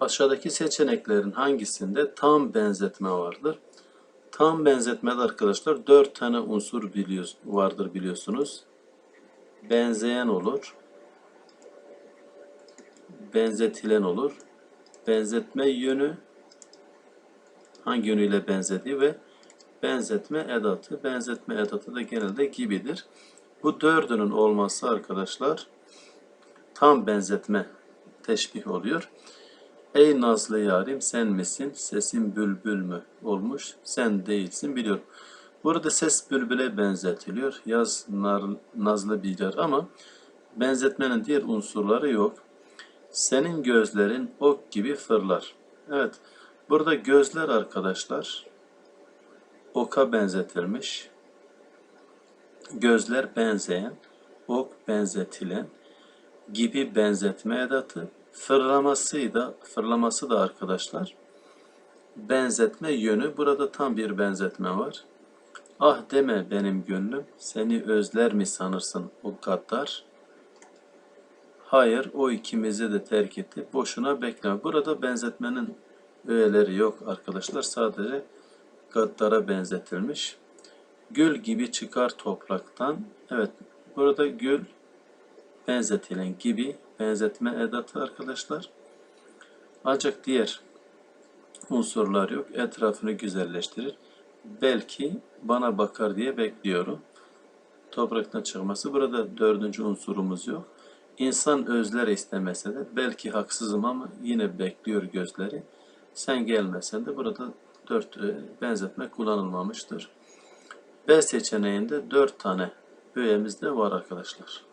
Aşağıdaki seçeneklerin hangisinde tam benzetme vardır? Tam benzetmede arkadaşlar dört tane unsur biliyor, vardır biliyorsunuz. Benzeyen olur. Benzetilen olur. Benzetme yönü hangi yönüyle benzediği ve benzetme edatı. Benzetme edatı da genelde gibidir. Bu dördünün olması arkadaşlar tam benzetme teşbih oluyor. Ey nazlı yarim sen misin? Sesin bülbül mü olmuş? Sen değilsin biliyorum. Burada ses bülbüle benzetiliyor. Yaz nar, nazlı bir yer ama benzetmenin diğer unsurları yok. Senin gözlerin ok gibi fırlar. Evet. Burada gözler arkadaşlar oka benzetilmiş. Gözler benzeyen, ok benzetilen, gibi benzetme edatı, fırlaması da, fırlaması da arkadaşlar benzetme yönü. Burada tam bir benzetme var. Ah deme benim gönlüm, seni özler mi sanırsın o gaddar? Hayır, o ikimizi de terk etti. Boşuna bekleme. Burada benzetmenin öğeleri yok arkadaşlar. Sadece gaddara benzetilmiş. Gül gibi çıkar topraktan. Evet, burada gül benzetilen gibi benzetme edatı arkadaşlar. Ancak diğer unsurlar yok. Etrafını güzelleştirir. Belki bana bakar diye bekliyorum. Topraktan çıkması. Burada dördüncü unsurumuz yok. İnsan özler istemese de belki haksızım ama yine bekliyor gözleri. Sen gelmesen de burada dört e, benzetme kullanılmamıştır. B seçeneğinde dört tane öğemiz de var arkadaşlar.